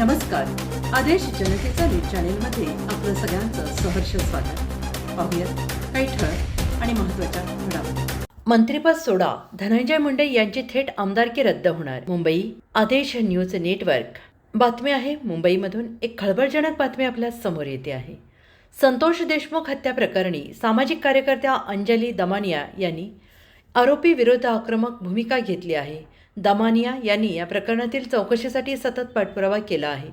नमस्कार. आदेश जनतेचा न्यूज चॅनेलमध्ये आपलं सगळ्यांचं सहर्ष स्वागत. पाहूयात काही ठळक आणि महत्त्वाच्या घडामोडी. मंत्रिपद सोडा. धनंजय मुंडे यांची थेट आमदारकी रद्द होणार. मुंबई आदेश न्यूज नेटवर्क. बातमी आहे मुंबईमधून. एक खळबळजनक बातमी आपल्यासमोर येते आहे. संतोष देशमुख हत्या प्रकरणी सामाजिक कार्यकर्त्या अंजली दमानिया यांनी आरोपी विरुद्ध आक्रमक भूमिका घेतली आहे. दमानिया यांनी या प्रकरणातील चौकशीसाठी सतत पाठपुरावा केला आहे.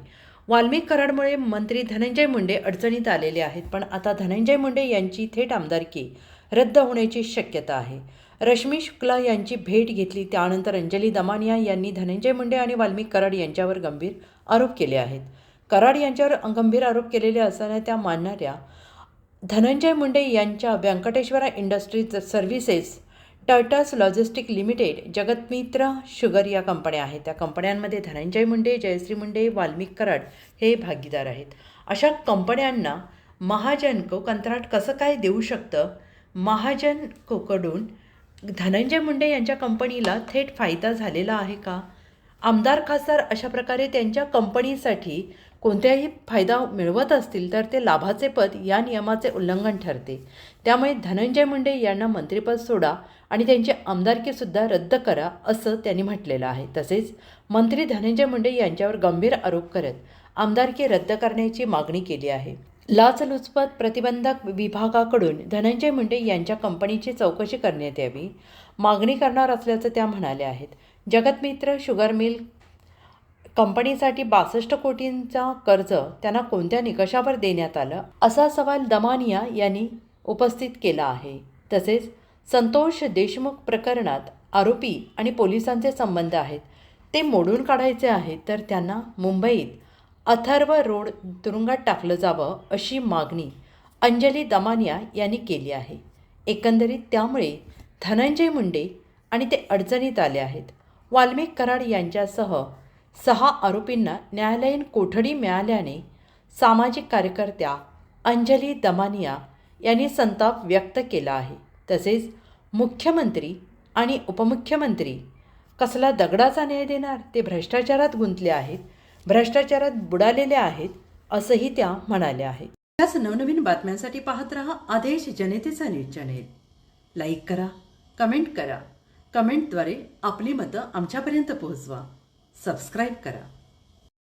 वाल्मिक कराडमुळे मंत्री धनंजय मुंडे अडचणीत आलेले आहेत पण आता धनंजय मुंडे यांची थेट आमदारकी रद्द होण्याची शक्यता आहे. रश्मी शुक्ला यांची भेट घेतली त्यानंतर अंजली दमानिया यांनी धनंजय मुंडे आणि वाल्मिक कराड यांच्यावर गंभीर आरोप केले आहेत. कराड यांच्यावर गंभीर आरोप केलेले असताना त्या मानणाऱ्या धनंजय मुंडे यांच्या व्यंकटेश्वरा इंडस्ट्रीज सर्व्हिसेस टर्टस लॉजिस्टिक लिमिटेड जगतमित्र शुगर या कंपन्या आहेत. त्या कंपन्यांमध्ये धनंजय मुंडे जयश्री मुंडे वाल्मिक कराड हे भागीदार आहेत. अशा कंपन्यांना महाजन को कंत्राट कसं काय देऊ शकतं? महाजन कोकडून धनंजय मुंडे यांच्या कंपनीला थेट फायदा झालेला आहे का? आमदार खासदार अशा प्रकारे त्यांच्या कंपनीसाठी कोणत्याही फायदा मिळवत असतील तर ते लाभाचे पद या नियमाचे उल्लंघन ठरते. त्यामुळे धनंजय मुंडे यांना मंत्रिपद सोडा आणि त्यांची आमदारकीसुद्धा रद्द करा असं त्यांनी म्हटलेलं आहे. तसेच मंत्री धनंजय मुंडे यांच्यावर गंभीर आरोप करत आमदारकी रद्द करण्याची मागणी केली आहे. लाचलुचपत प्रतिबंधक विभागाकडून धनंजय मुंडे यांच्या कंपनीची चौकशी करण्यात यावी मागणी करणार असल्याचं त्या म्हणाल्या आहेत. जगतमित्र शुगर मिल कंपनीसाठी बासष्ट कोटींचा कर्ज त्यांना कोणत्या निकषावर देण्यात आलं? असा सवाल दमानिया यांनी उपस्थित केला आहे. तसेच संतोष देशमुख प्रकरणात आरोपी आणि पोलिसांचे संबंध आहेत. ते मोडून काढायचे आहेत तर त्यांना मुंबईत अथर्व रोड तुरुंगात टाकलं जावं अशी मागणी अंजली दमानिया यांनी केली आहे. एकंदरीत त्यामुळे धनंजय मुंडे आणि ते अडचणीत आले आहेत. वाल्मिक कराड यांच्यासह सहा आरोपींना न्यायालयीन कोठडी मिळाल्याने सामाजिक कार्यकर्त्या अंजली दमानिया यांनी संताप व्यक्त केला आहे. तसेच मुख्यमंत्री आणि उपमुख्यमंत्री कसला दगडाचा न्याय देणार? ते भ्रष्टाचारात गुंतले आहेत भ्रष्टाचारात बुडालेले आहेत असंही त्या म्हणाल्या आहेत. याच नवनवीन बातम्यांसाठी पाहत रहा Aadesh Janatecha news channel. Like करा कमेंट करा. कमेंटद्वारे आपली मतं आमच्यापर्यंत पोहोचवा. सबस्क्राईब करा.